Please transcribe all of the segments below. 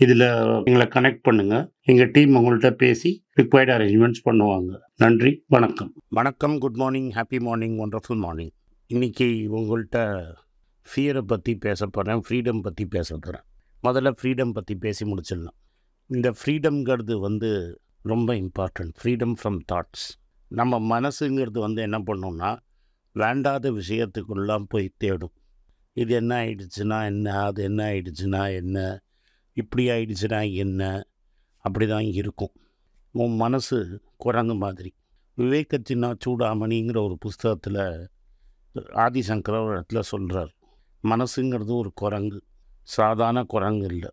இதில் எங்களை கனெக்ட் பண்ணுங்கள் எங்கள் டீம் உங்கள்கிட்ட பேசி ரிக்வயர்ட் அரேஞ்ச்மெண்ட்ஸ் பண்ணுவாங்க. நன்றி வணக்கம். வணக்கம் good morning happy morning wonderful morning இன்றைக்கி உங்கள்கிட்ட ஃபியரை பற்றி பேச போகிறேன் ஃப்ரீடம் பற்றி பேச போகிறேன் முதல்ல ஃப்ரீடம் பற்றி பேசி முடிச்சிடலாம். இந்த ஃப்ரீடம்ங்கிறது வந்து ரொம்ப இம்பார்ட்டன்ட் ஃப்ரீடம் ஃப்ரம் தாட்ஸ் நம்ம மனசுங்கிறது வந்து என்ன பண்ணோம்னா வேண்டாத விஷயத்துக்குள்ளாம் போய் தேடும். இது என்ன ஆயிடுச்சுன்னா என்ன அது என்ன ஆயிடுச்சுன்னா என்ன? இப்படி ஆயிடுச்சுன்னா என்ன? அப்படி தான் இருக்கும். உன் மனசு குரங்கு மாதிரி. விவேகத்தினா சூடாமணிங்கிற ஒரு புஸ்தகத்தில் ஆதிசங்கர ஒரு இடத்துல சொல்கிறார் மனசுங்கிறது ஒரு குரங்கு. சாதாரண குரங்கு இல்லை.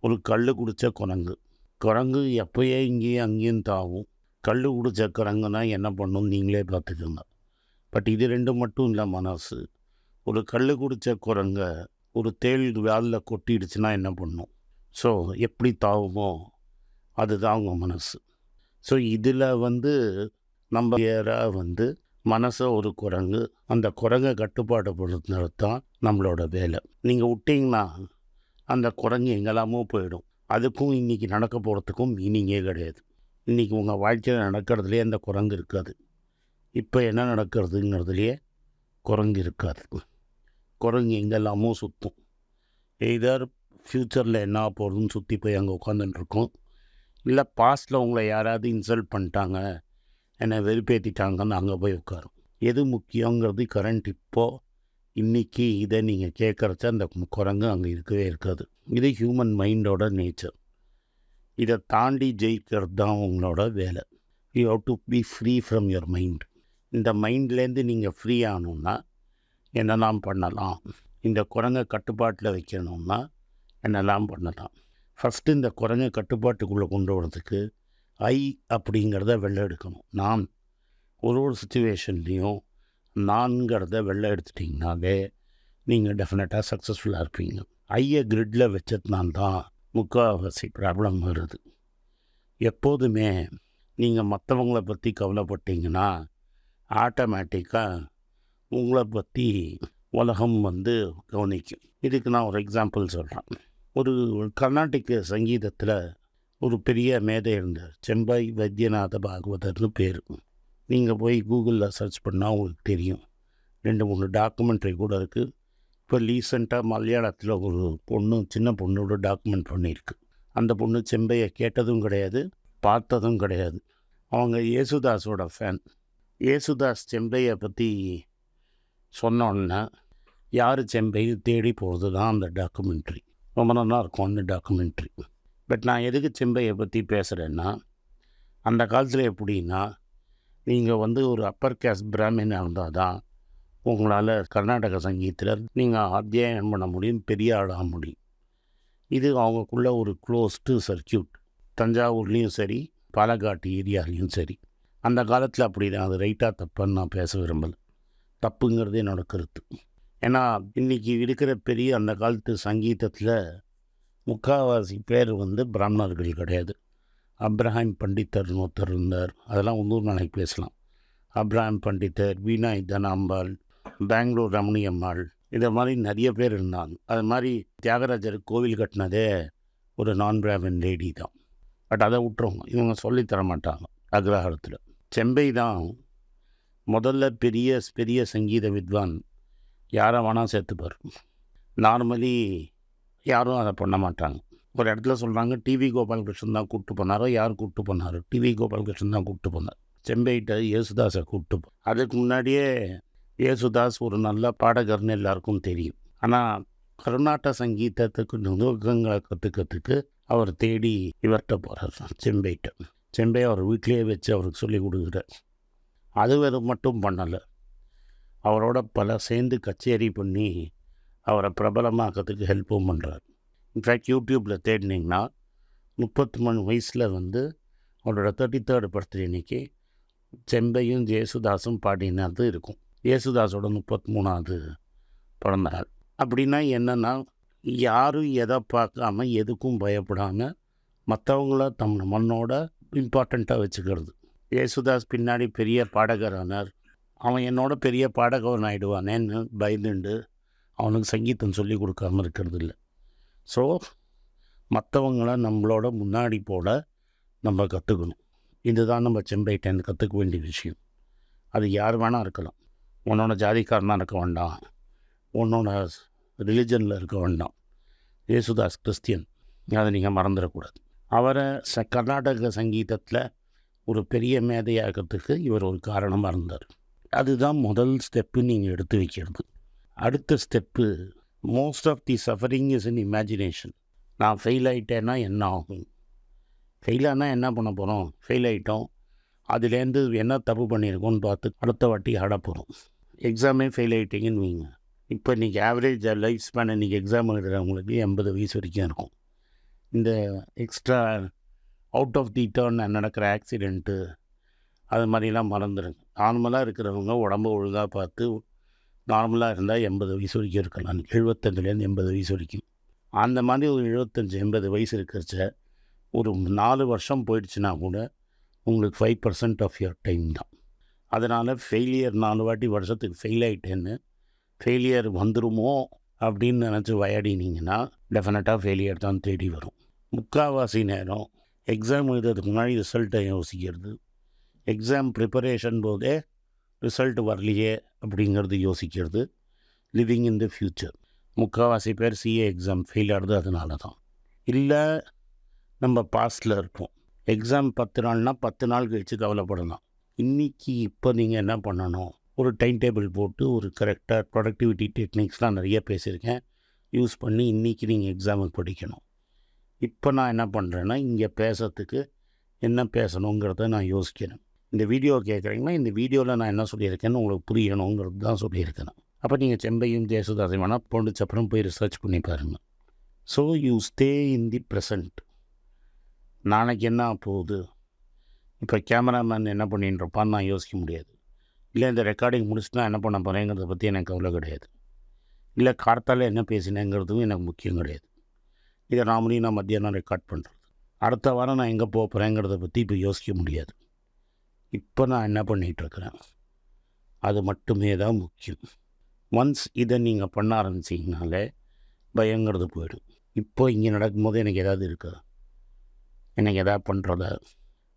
ஒரு கல் குடித்த குரங்கு. குரங்கு எப்போயே இங்கேயும் அங்கேயும் தாவும். கல் குடித்த குரங்குனா என்ன பண்ணும் நீங்களே பார்த்துக்கோங்க. பட் இது ரெண்டு மட்டும் இல்லை மனசு. ஒரு கல் குடித்த குரங்கை ஒரு தேள் வேலில் கொட்டிடுச்சுன்னா என்ன பண்ணும்? ஸோ எப்படி தாவுமோ அதுதான் அவங்க மனசு. ஸோ இதில் வந்து நம்ம ஏறாக வந்து மனசை ஒரு குரங்கு அந்த குரங்கை கட்டுப்பாடுபடுத்துறது தான் நம்மளோட வேலை. நீங்கள் விட்டிங்கன்னா அந்த குரங்கு எங்கெல்லாமோ போயிடும். அதுக்கும் இன்றைக்கி நடக்க போகிறதுக்கும் மீனிங்கே கிடையாது. இன்றைக்கி உங்கள் வாழ்க்கையில் நடக்கிறதுலே அந்த குரங்கு இருக்காது. இப்போ என்ன நடக்கிறதுங்கிறதுலையே குரங்கு இருக்காது. குரங்கு எங்கெல்லாமோ சுற்றும் எய்தர் ஃப்யூச்சரில் என்ன போகிறதுன்னு சுற்றி போய் அங்கே உட்காந்துட்டுருக்கோம் இல்லை பாஸ்ட்டில் உங்களை யாராவது இன்சல்ட் பண்ணிட்டாங்க என்னை வெறுப்பேற்றிட்டாங்கன்னு அங்கே போய் உட்காரும். எது முக்கியங்கிறது கரண்ட் இப்போது இன்றைக்கி இதை நீங்கள் கேட்குறச்ச அந்த குரங்கு அங்கே இருக்கவே இருக்காது. இது ஹியூமன் மைண்டோட நேச்சர் இதை தாண்டி ஜெயிக்கிறது தான் உங்களோட வேலை. You have to be free from your mind இந்த மைண்ட்லேருந்து நீங்கள் ஃப்ரீ ஆகணுன்னா என்னெல்லாம் பண்ணலாம்? இந்த குரங்கை கட்டுப்பாட்டில் வைக்கணும்னா என்னெல்லாம் பண்ணலாம்? ஃபஸ்ட்டு இந்த குரங்கை கட்டுப்பாட்டுக்குள்ளே கொண்டு வரதுக்கு ஐ அப்படிங்கிறத வெளில எடுக்கணும். நான் ஒரு ஒரு சுச்சுவேஷன்லேயும் நான்கிறத வெளில எடுத்துட்டிங்கனாவே நீங்கள் டெஃபினட்டாக சக்ஸஸ்ஃபுல்லாக இருப்பீங்க. ஐயை கிரிட்டில் வச்சதுனால தான் முக்கால்வாசி ப்ராப்ளம் வருது. எப்போதுமே நீங்கள் மற்றவங்கள பற்றி கவலைப்பட்டீங்கன்னா ஆட்டோமேட்டிக்காக உங்களை பற்றி உலகம் வந்து கவனிக்கும். இதுக்கு நான் ஒரு எக்ஸாம்பிள் சொல்கிறேன் ஒரு கர்நாடிக சங்கீதத்தில் ஒரு பெரிய மேதை இருந்தார். செம்பை வைத்தியநாத பாகவதர்னு பேர். நீங்கள் போய் கூகுளில் சர்ச் பண்ணால் உங்களுக்கு தெரியும். ரெண்டு மூணு டாக்குமெண்ட்ரி கூட இருக்குது இப்போ ரீசெண்டாக மலையாளத்தில் ஒரு பொண்ணு சின்ன பொண்ணோட டாக்குமெண்ட் பண்ணியிருக்கு அந்த பொண்ணு செம்பையை கேட்டதும் கிடையாது பார்த்ததும் கிடையாது. அவங்க யேசுதாஸோட ஃபேன் யேசுதாஸ் செம்பையை பற்றி சொன்னோடனே யார் செம்பை தேடி போகிறது தான் அந்த டாக்குமெண்ட்ரி ரொம்ப நல்லா இருக்கும் அந்த டாக்குமெண்ட்ரி பட் நான் எதுக்கு செம்பையை பற்றி பேசுகிறேன்னா அந்த காலத்தில் எப்படின்னா நீங்கள் வந்து ஒரு அப்பர் கேஸ் பிராமினாக இருந்தால் தான் உங்களால் கர்நாடக சங்கீதத்தில் நீங்கள் அத்தியாயம் பண்ண முடியும் பெரிய ஆளாக முடியும். இது அவங்களுக்குள்ள ஒரு க்ளோஸ்டு சர்க்கியூட் தஞ்சாவூர்லேயும் சரி பாலக்காட்டு ஏரியாலையும் சரி. அந்த காலத்தில் அப்படி தான் அது ரைட்டாக தப்புன்னு நான் பேச விரும்பலை. தப்புங்கிறது என்னோட கருத்து. ஏன்னா இன்றைக்கி இருக்கிற பெரிய அந்த காலத்து சங்கீதத்தில் முக்கால்வாசி பேர் வந்து பிராமணர்கள் கிடையாது. அப்ரஹாம் பண்டித்தர் ஒருத்தர் இருந்தார். அதெல்லாம் உள்ளூர் நாளைக்கு பேசலாம். அப்ரஹாம் பண்டித்தர் வீணாய் தனாம்பாள் பெங்களூர் ரமணி அம்மாள் இதை மாதிரி நிறைய பேர் இருந்தாங்க. அது மாதிரி தியாகராஜர் கோவில் கட்டினதே ஒரு நான் பிராமின் லேடி தான். பட் அதை விட்டுருவோம் இவங்க சொல்லித் தர மாட்டாங்க அக்ரஹாரத்தில். செம்பை தான் முதல்ல பெரிய பெரிய சங்கீத வித்வான் யாரை வேணால் சேர்த்துப்பார். நார்மலி யாரும் அதை பண்ண மாட்டாங்க. ஒரு இடத்துல சொல்கிறாங்க டிவி கோபாலகிருஷ்ணன் தான் கூப்பிட்டு போனாரோ யார் கூப்பிட்டு போனார்? டிவி கோபாலகிருஷ்ணன் தான் கூப்பிட்டு போனார். செம்பைகிட்ட யேசுதாஸை கூப்பிட்டு போ. அதுக்கு முன்னாடியே யேசுதாஸ் ஒரு நல்ல பாடகர்னு எல்லாருக்கும் தெரியும். ஆனால் கர்நாடக சங்கீதத்துக்கு நுணுக்கங்களை கற்றுக்கிறதுக்கு அவர் தேடி இவர்கிட்ட போகிறார் செம்பைகிட்ட செம்பை அவர் வீட்டிலேயே வச்சு அவருக்கு சொல்லி கொடுக்குறார். அது மட்டும் பண்ணலை. அவரோட பல சேர்ந்து கச்சேரி பண்ணி அவரை பிரபலமாக்கிறதுக்கு ஹெல்ப்பும் பண்ணுறார் இன்ஃபேக்ட் யூடியூப்பில் தேடினீங்கன்னா முப்பத்தி மூணு வயசில் வந்து அவரோட தேர்ட்டி தேர்டு பர்த்டே அன்னைக்கு செம்பையும் ஜேசுதாஸும் பாடினது இருக்கும். ஜேசுதாஸோட முப்பத்தி மூணாவது பிறந்த நாள் அப்படின்னா என்னென்னா யாரும் எதை பார்க்காம எதுக்கும் பயப்படாமல் மற்றவங்கள தம் மண்ணோட இம்பார்ட்டண்ட்டாக வச்சுக்கிறது. ஜேசுதாஸ் பின்னாடி பெரிய பாடகரானார். அவன் என்னோட பெரிய பாடகவன் ஆகிடுவானேன்னு பயந்துண்டு அவனுக்கு சங்கீதம் சொல்லி கொடுக்காம இருக்கிறது இல்லை ஸோ மற்றவங்கள நம்மளோட முன்னாடி போட நம்ம கற்றுக்கணும் இதுதான் நம்ம செம்பைட்டன் கற்றுக்க வேண்டிய விஷயம். அது யார் வேணால் இருக்கலாம். உன்னோட ஜாதிக்காரனாக இருக்க வேண்டாம். உன்னோட ரிலிஜனில் இருக்க வேண்டாம். ஏசுதாஸ் கிறிஸ்டியன். அதை நீங்கள் மறந்துடக்கூடாது. அவரை ச கர்நாடக சங்கீதத்தில் ஒரு பெரிய மேதையாகிறதுக்கு இவர் ஒரு காரணமாக இருந்தார். அதுதான் முதல் ஸ்டெப்பு நீங்கள் எடுத்து வைக்கிறது. அடுத்த step most of the suffering is in imagination நான் ஃபெயில் ஆகிட்டேன்னா என்ன ஆகும்? ஃபெயிலானால் என்ன பண்ண போகிறோம் ஃபெயில் ஆகிட்டோம் அதுலேருந்து என்ன தப்பு பண்ணியிருக்கோன்னு பார்த்து அடுத்த வாட்டி ஆட போகிறோம் எக்ஸாமே ஃபெயில் ஆகிட்டீங்கன்னு வைங்க. இப்போ இன்றைக்கி ஆவரேஜ் லைஃப் ஸ்பேன் இன்றைக்கி எக்ஸாம் எழுதுகிறவங்களுக்கு எண்பது வயசு வரைக்கும் இருக்கும். இந்த extra out of the turn நடக்கிற ஆக்சிடெண்ட்டு அது மாதிரிலாம் மறந்துடுங்க நார்மலாக இருக்கிறவங்க உடம்பு ஒழுங்காக பார்த்து நார்மலாக இருந்தால் எண்பது வயசு வரைக்கும் இருக்கலாம். எழுபத்தஞ்சிலேருந்து எண்பது வயசு வரைக்கும். அந்த மாதிரி ஒரு எழுபத்தஞ்சி எண்பது வயசு இருக்கிறச்ச ஒரு நாலு வருஷம் போயிடுச்சுன்னா கூட உங்களுக்கு five percent of your time தான். அதனால் ஃபெயிலியர் நாலு வாட்டி வருஷத்துக்கு ஃபெயில் ஆகிட்டேன்னு ஃபெயிலியர் வந்துருமோ அப்படின்னு நினச்சி விளையாடினீங்கன்னா டெஃபினட்டாக ஃபெயிலியர் தான் தேடி வரும். முக்கால்வாசி நேரம் எக்ஸாம் எழுதுறதுக்கு முன்னாடி ரிசல்ட்டை யோசிக்கிறது. எக்ஸாம் ப்ரிப்பரேஷன் போதே ரிசல்ட் வரலையே அப்படிங்கிறது யோசிக்கிறது. லிவிங் இன் தி ஃப்யூச்சர் முக்கால்வாசி பேர் சிஏ எக்ஸாம் ஃபெயில் ஆகுது அதனால தான் இல்லை நம்ம பாஸ்டில் இருப்போம் எக்ஸாம் பத்து நாள்னால் பத்து நாள் கழித்து கவலைப்படலாம். இன்றைக்கி இப்போ நீங்கள் என்ன பண்ணணும்? ஒரு டைம் டேபிள் போட்டு ஒரு கரெக்டாக ப்ரொடக்டிவிட்டி டெக்னிக்ஸ்லாம் நிறைய பேசியிருக்கேன். யூஸ் பண்ணி இன்றைக்கி நீங்கள் எக்ஸாமுக்கு படிக்கணும். இப்போ நான் என்ன பண்ணுறேன்னா இங்கே பேசுறதுக்கு என்ன பேசணுங்கிறத நான் யோசிக்கிறேன். இந்த வீடியோ கேட்குறீங்களா? இந்த வீடியோவில் நான் என்ன சொல்லியிருக்கேன்னு உங்களுக்கு புரியணுங்கிறது தான் சொல்லியிருக்கேன். அப்போ நீங்கள் செம்பையும் தேசதாசையும் வேணால் பொண்டிச்சப்புறம் போய் ரிசர்ச் பண்ணி பாருங்கள் so you stay in the present நாளைக்கு என்ன போகுது? இப்போ கேமராமேன் என்ன பண்ணின்றப்பான்னு இருப்பான்னு நான் யோசிக்க முடியாது. இல்லை இந்த ரெக்கார்டிங் முடிச்சுட்டு நான் என்ன பண்ண போகிறேங்கிறத பற்றி எனக்கு கவலை கிடையாது. இல்லை கார்த்தால் என்ன பேசினேங்கிறதும் எனக்கு முக்கியம் கிடையாது. இதை நாமளையும் நான் மத்தியானம் ரெக்கார்ட் பண்ணுறது அடுத்த வாரம் நான் எங்கே போக போகிறேங்கிறத பற்றி இப்போ யோசிக்க முடியாது. இப்போ நான் என்ன பண்ணிகிட்ருக்கிறேன் அது மட்டுமே தான் முக்கியம். ஒன்ஸ் இதை நீங்கள் பண்ண ஆரம்பிச்சிங்கனாலே பயங்கிறது போயிடும். இப்போ இங்கே நடக்கும்போது எனக்கு ஏதாவது இருக்கா? எனக்கு எதாவது பண்ணுறதா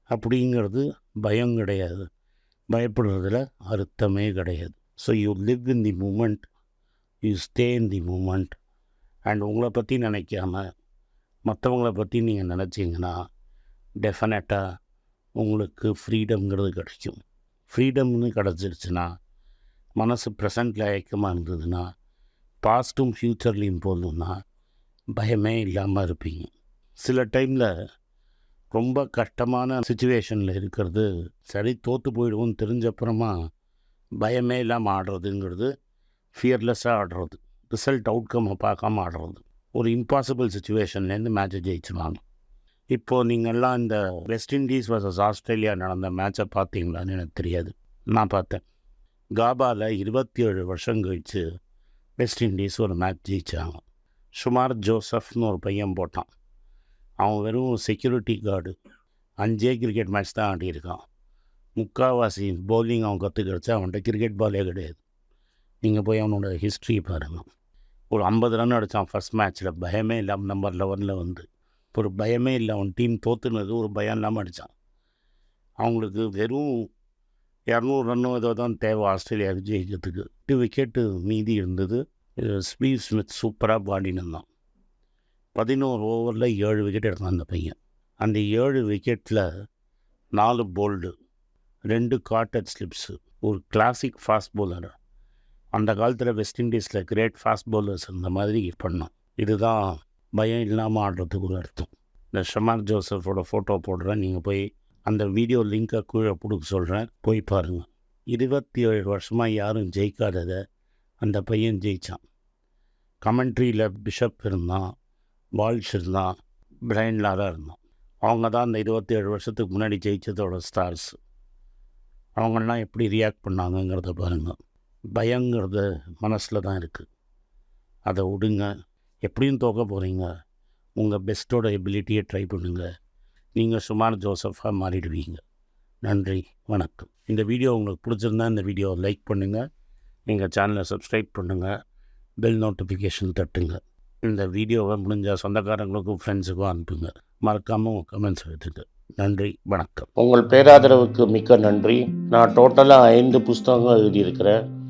அப்படிங்கிறது பயம் கிடையாது. பயப்படுறதுல அர்த்தமே கிடையாது. So you live in the moment you stay in the moment and உங்களை பற்றி நினைக்காம மற்றவங்கள பற்றி நீங்கள் நினச்சிங்கன்னா டெஃபினட்டாக உங்களுக்கு ஃப்ரீடம்ங்கிறது கிடைக்கும். ஃப்ரீடம்னு கிடச்சிருச்சுன்னா மனசு ப்ரெசண்டில் ஏக்கமாக இருந்ததுன்னா பாஸ்ட்டும் ஃப்யூச்சர்லேயும் போகணுன்னா பயமே இல்லாமல் இருப்பீங்க. சில டைமில் ரொம்ப கஷ்டமான சுச்சுவேஷனில் இருக்கிறது சரி தோற்று போயிடுவோம்னு தெரிஞ்சப்புறமா பயமே இல்லாமல் ஆடுறதுங்கிறது ஃபியர்லெஸ்ஸாக ஆடுறது. ரிசல்ட் அவுட்கம்மை பார்க்காம ஆடுறது. ஒரு இம்பாசிபிள் சுச்சுவேஷன்லேருந்து மேட்சை ஜெயிச்சுருவாங்க. இப்போது நீங்கள்லாம் இந்த வெஸ்ட் இண்டீஸ் வர்சஸ் ஆஸ்திரேலியா நடந்த மேட்சை பார்த்தீங்களான்னு எனக்கு தெரியாது. நான் பார்த்தேன். காபாவில் இருபத்தி ஏழு வருஷம் கழித்து வெஸ்ட் இண்டீஸ் ஒரு மேட்ச் ஜெயித்தாங்க சுமார் ஜோசப்னு ஒரு பையன் போட்டான். அவன் வெறும் செக்யூரிட்டி கார்டு அஞ்சே கிரிக்கெட் மேட்ச் தான் ஆடியிருக்கான். முக்கால்வாசி பவுலிங் அவன் கற்றுக்கிடுச்சு அவன்கிட்ட கிரிக்கெட் பாலே கிடையாது. நீங்கள் போய் அவனோட ஹிஸ்ட்ரி பாருங்கள் ஒரு ஐம்பது ரன் அடித்தான் ஃபஸ்ட் மேட்ச்சில் பயமே இல்லாமல் நம்பர் லெவனில் வந்து. ஒரு பயமே இல்லை. அவன் டீம் தோற்றுனது ஒரு பயம் இல்லாமல் அடித்தான் அவங்களுக்கு வெறும் இரநூறு ரன்னும் ஏதோ தான் தேவை ஆஸ்திரேலியாவுக்கு ஜெயிக்கிறதுக்கு எட்டு விக்கெட்டு மீதி இருந்தது. ஸ்பீவ் ஸ்மித் சூப்பராக பாடினான் பதினோரு ஓவரில் ஏழு விக்கெட் எடுத்தான் அந்த பையன். அந்த ஏழு விக்கெட்டில் நாலு போல்டு ரெண்டு காட்டட் ஸ்லிப்ஸு ஒரு கிளாசிக் ஃபாஸ்ட் போலர் அந்த காலத்தில் வெஸ்ட் இண்டீஸில் கிரேட் ஃபாஸ்ட் பவுலர்ஸ் இந்த மாதிரி பண்ணோம். இதுதான் பயம் இல்லாமல் ஆடுறதுக்கு ஒரு அர்த்தம். இந்த ஷமார் ஜோசஃபோட ஃபோட்டோ போடுறேன். நீங்கள் போய் அந்த வீடியோ லிங்க்கை கீழே கொடுக்க சொல்கிறேன் போய் பாருங்கள் இருபத்தி ஏழு வருஷமாக யாரும் ஜெயிக்காததை அந்த பையன் ஜெயித்தான் கமெண்ட்ரியில் பிஷப் இருந்தான். வால்ஸ் இருந்தான். பிரைன் லாரா இருந்தான். அவங்க தான் அந்த இருபத்தி ஏழு வருஷத்துக்கு முன்னாடி ஜெயித்ததோட ஸ்டார்ஸ் அவங்கெல்லாம் எப்படி ரியாக்ட் பண்ணாங்கங்கிறத பாருங்கள் பயங்கிறது மனசில் தான் இருக்குது அதை விடுங்க. எப்படியும் தோக்க போகிறீங்க உங்கள் பெஸ்ட்டோட எபிலிட்டியை ட்ரை பண்ணுங்கள் நீங்கள் சுமார் ஜோசஃபாக மாறிடுவீங்க. நன்றி. வணக்கம். இந்த வீடியோ உங்களுக்கு பிடிச்சிருந்தா இந்த வீடியோவை லைக் பண்ணுங்கள் எங்கள் சேனலை சப்ஸ்கிரைப் பண்ணுங்கள் பெல் நோட்டிஃபிகேஷன் தட்டுங்க. இந்த வீடியோவை முடிஞ்ச சொந்தக்காரங்களுக்கும் ஃப்ரெண்ட்ஸுக்கும் அனுப்புங்க. மறக்காமல் உங்கள் கமெண்ட்ஸ் எழுதுங்க நன்றி. வணக்கம். உங்கள் பேராதரவுக்கு மிக்க நன்றி. நான் டோட்டலாக ஐந்து புஸ்தகங்கள் எழுதியிருக்கிறேன்.